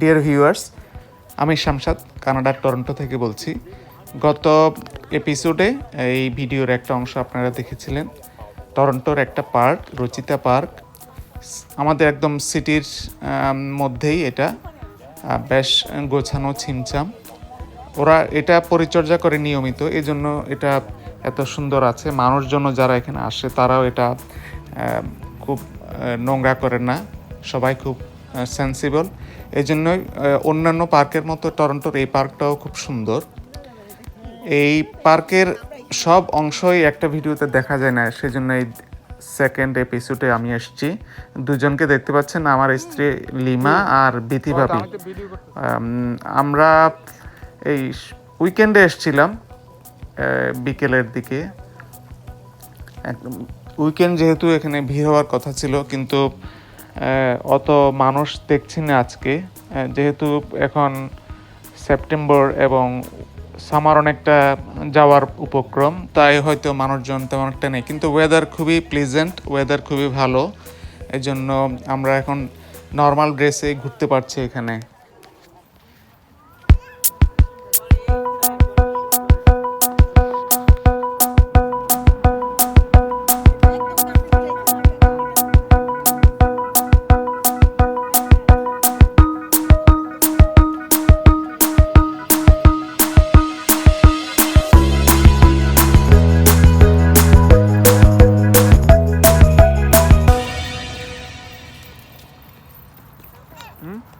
Dear viewers আমি শামসাদ, কানাডার Toronto থেকে বলছি। গত এপিসোডে এই ভিডিওর একটা অংশ আপনারা দেখেছিলেন। টরন্টোর একটা পার্ক, রচিতা পার্ক। আমাদের একদম সিটির মধ্যেই এটা। বেশ গোছানো ছিমছাম। ওরা এটা পরিচর্যা করে নিয়মিত এই জন্য এটা এত সুন্দর আছে। মানুষজন যারা এখানে আসে, তারাও এটা খুব নোংরা করে না। সবাই খুব সেন্সিবল এই জন্যই অন্যান্য পার্কের মতো টরন্টোর এই পার্কটাও খুব সুন্দর। এই পার্কের সব অংশই একটা ভিডিওতে দেখা যায় না সেজন্য এই সেকেন্ড এপিসোডে আমি এসেছি। দুজনকে দেখতে পাচ্ছেন আমার স্ত্রী লিমা আর বিথি ভাবি। আমরা এই উইকেন্ডে এসছিলাম বিকেলের দিকে। একদম উইকেন্ড যেহেতু এখানে ভিড় হওয়ার কথা ছিল কিন্তু অত মানুষ দেখছি না আজকে। যেহেতু এখন সেপ্টেম্বর এবং সামার অনেকটা যাওয়ার উপক্রম, তাই হয়তো মানুষজন তেমন একটা নেই। কিন্তু ওয়েদার খুবই প্লিজেন্ট ওয়েদার খুবই ভালো। এজন্য জন্য আমরা এখন নর্মাল ড্রেসে ঘুরতে পারছি এখানে। Hmm?